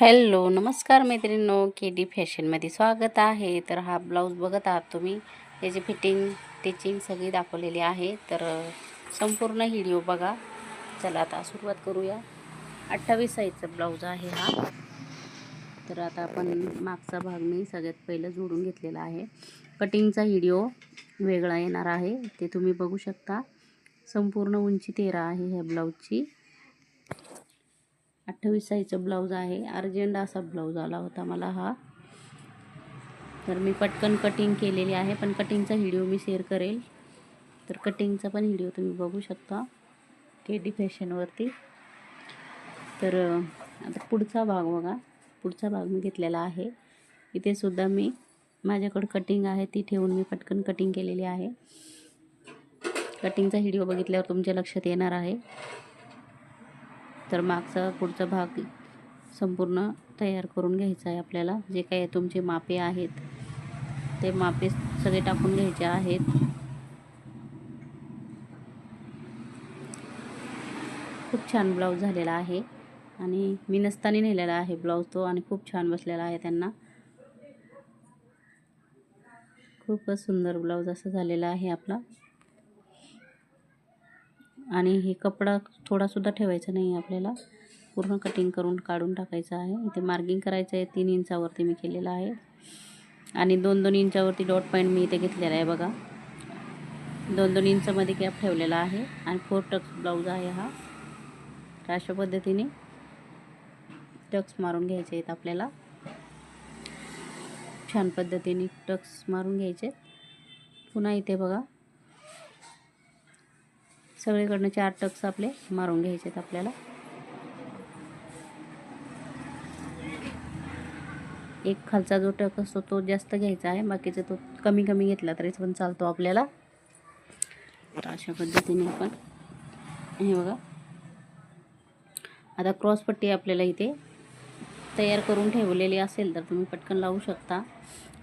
Hello नमस्कार मैत्रिणींनो के D फॅशनमध्ये स्वागत आहे. तर हा ब्लाऊज बघत आहात तुम्ही त्याची फिटिंग स्टिचिंग सगळी दाखवलेली आहे. तर संपूर्ण व्हिडिओ बघा. चला आता सुरुवात करूया. अठ्ठावीस साईजचा ब्लाऊज आहे हा. तर आता आपण मागचा भाग मी सगळ्यात पहिलं जोडून घेतलेला आहे. कटिंगचा व्हिडिओ वेगळा येणार आहे. ते तुम्ही बघू शकता. संपूर्ण उंची तेरा आहे ह्या ब्लाऊजची. अठ्ठावीस साईजचा ब्लाऊज आहे. अर्जंट असा ब्लाऊज आला होता मला हा. तर मी पटकन कटिंग केलेली आहे पण कटिंगचा व्हिडिओ मी शेअर करेल. तर कटिंगचा पण व्हिडिओ तुम्ही बघू शकता के डी फॅशनवरती तर आता पुढचा भाग बघा. पुढचा भाग मी घेतलेला आहे. इथे सुद्धा मी माझ्याकडं कटिंग आहे ती ठेवून मी पटकन कटिंग केलेली आहे. कटिंगचा व्हिडिओ बघितल्यावर तुमच्या लक्षात येणार आहे. तर मागचा पुढचा भाग संपूर्ण तयार करून घ्यायचा आहे आपल्याला. जे काही तुमचे मापे आहेत ते मापे सगळे टाकून घ्यायचे आहेत. खूप छान ब्लाऊज झालेला आहे आणि मी नसताना नेलेला आहे ब्लाऊज तो आणि खूप छान बसलेला आहे त्यांना. खूपच सुंदर ब्लाऊज असं झालेला आहे आपला. आणि हे कपडा थोडासुद्धा ठेवायचा नाही आहे आपल्याला. पूर्ण कटिंग करून काढून टाकायचं आहे. इथे मार्किंग करायचं आहे. तीन इंचावरती मी केलेलं आहे. आणि दोन दोन इंचावरती डॉट पॉईंट मी इथे घेतलेला आहे बघा. दोन दोन इंचामध्ये कॅप ठेवलेला आहे. आणि फोर टक्स ब्लाऊज आहे हा. तर अशा पद्धतीने टक्स मारून घ्यायचे आहेत आपल्याला. छान पद्धतीने टक्स मारून घ्यायचे पुन्हा इथे बघा. सगळीकडनं चार टक्स आपले मारून घ्यायचे आहेत आपल्याला. एक खालचा जो टक असतो तो जास्त घ्यायचा आहे. बाकीचा तो कमी कमी घेतला तरी पण चालतो आपल्याला. तर अशा पद्धतीने आपण हे बघा. आता क्रॉसपट्टी आपल्याला इथे तयार करून ठेवलेली असेल तर तुम्ही पटकन लावू शकता.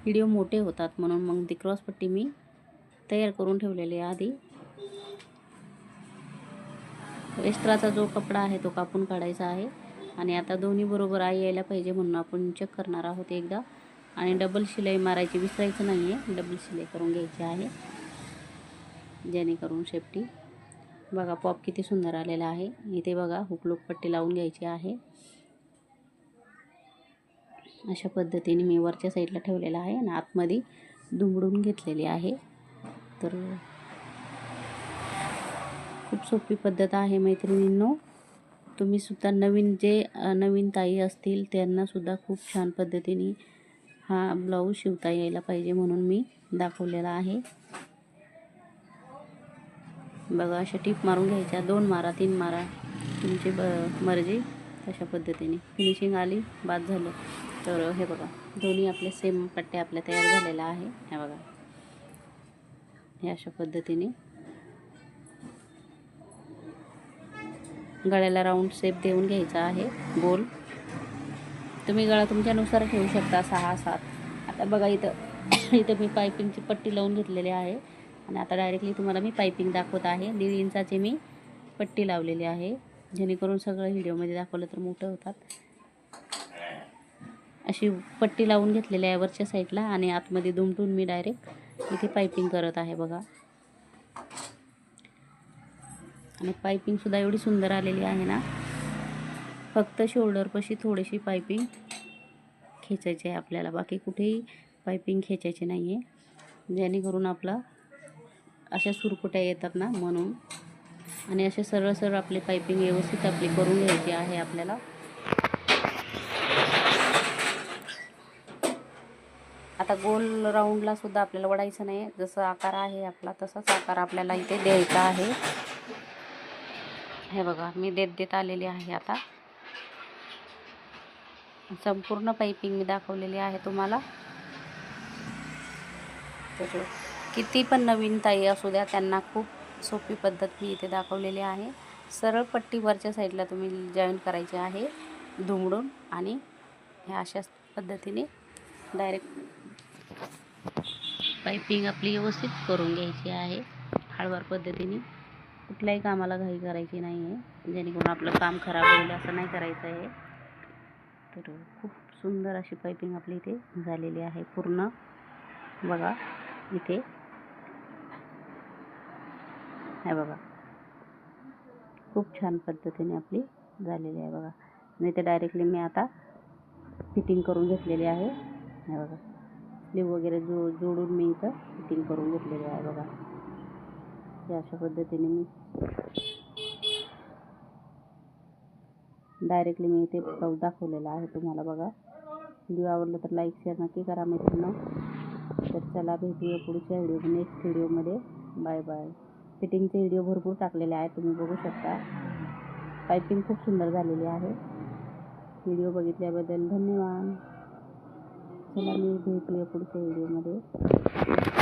व्हिडिओ मोठे होतात म्हणून मग ती क्रॉसपट्टी मी तयार करून ठेवलेली आहे आधी. एक्स्ट्राचा जो कपडा आहे तो कापून काढायचा आहे. आणि आता दोन्ही बरोबर आई यायला पाहिजे म्हणून आपण चेक करणार आहोत एकदा. आणि डबल शिलाई मारायची विसरायचं नाही आहे डबल शिलाई करून घ्यायची आहे. जेणेकरून सेफ्टी बघा पॉप किती सुंदर आलेला आहे. इथे बघा हुकलूक पट्टी लावून घ्यायची आहे. अशा पद्धतीने मी वरच्या साईडला ठेवलेला आहे आणि आतमध्ये दुमडून घेतलेली आहे. तर खूप सोपी पद्धत आहे मैत्रिणींनो. तुम्ही सुद्धा नवीन जे नवीन ताई असतील त्यांनासुद्धा खूप छान पद्धतीने हा ब्लाऊज शिवता यायला पाहिजे म्हणून मी दाखवलेला आहे. बघा अशा टीप मारून घ्यायच्या. दोन मारा तीन मारा. तुमची ब मर्जी तशा पद्धतीने. फिनिशिंग आली बाद झालं. तर हे बघा दोन्ही आपले सेम पट्ट्या आपल्या तयार झालेल्या आहे. हे बघा. हे अशा पद्धतीने गळ्याला राऊंड शेप देऊन घ्यायचा आहे. गोल तुम्ही गळा तुमच्यानुसार ठेवू शकता सहा सात. आता बघा इथं. इथं मी पायपिंगची पट्टी लावून घेतलेली आहे. आणि आता डायरेक्टली तुम्हाला मी पायपिंग दाखवत आहे. दीड इंचाची मी पट्टी लावलेली आहे. जेणेकरून सगळं व्हिडिओमध्ये दाखवलं तर मोठं होतात. अशी पट्टी लावून घेतलेली आहे वरच्या साईडला आणि आतमध्ये दुमटून मी डायरेक्ट इथे पायपिंग करत आहे बघा. आणि पायपिंगसुद्धा एवढी सुंदर आलेली आहे ना. फक्त शोल्डरपाशी थोडीशी पायपिंग खेचायची आहे आपल्याला. बाकी कुठेही पायपिंग खेचायची नाही आहे जेणेकरून आपला अशा सुरकुट्या येतात ना म्हणून. आणि असे सरळ सरळ आपली पायपिंग व्यवस्थित आपली करून घ्यायची आहे आपल्याला. आता गोल राऊंडला सुद्धा आपल्याला वडायचं नाही जसं आकार आहे आपला तसाच आकार आपल्याला इथे द्यायचा आहे. हे बघा मी देत देत आलेली आहे आता. संपूर्ण पाइपिंग मी दाखवलेली आहे तुम्हाला. किती पण नवीन ताई असू द्या त्यांना खूप सोपी पद्धत मी इथे दाखवलेली आहे. सरळ पट्टी वरच्या साईडला तुम्ही जॉईन करायची आहे धुमडून आणि ह्या अशाच पद्धतीने डायरेक्ट पाइपिंग आपली व्यवस्थित करून घ्यायची आहे हळवार पद्धतीने. कुठल्याही कामाला घाई करायची नाही आहे जेणेकरून आपलं काम खराब होईल असं नाही करायचं आहे. तर खूप सुंदर अशी पायपिंग आपली इथे झालेली आहे पूर्ण. बघा इथे. हे बघा. खूप छान पद्धतीने आपली झालेली आहे बघा. नाही इथे डायरेक्टली मी आता फिटिंग करून घेतलेली आहे. हे बघा. स्लीव वगैरे जो जोडून मी इथं फिटिंग करून घेतलेली आहे बघा. हे अशा पद्धतीने मी. डायरेक्टली मी इथे ब्लाऊज दाखवलेला आहे तुम्हाला बघा. व्हिडिओ आवडला तर लाईक शेअर नक्की करा मित्रांनो. तर चला भेटूया पुढच्या व्हिडिओ नेक्स्ट व्हिडिओमध्ये बाय बाय फिटिंगचे व्हिडिओ भरपूर टाकलेले आहेत तुम्ही बघू शकता. पायपिंग खूप सुंदर झालेली आहे. व्हिडिओ बघितल्याबद्दल धन्यवाद. चला मी भेटूया पुढच्या व्हिडिओमध्ये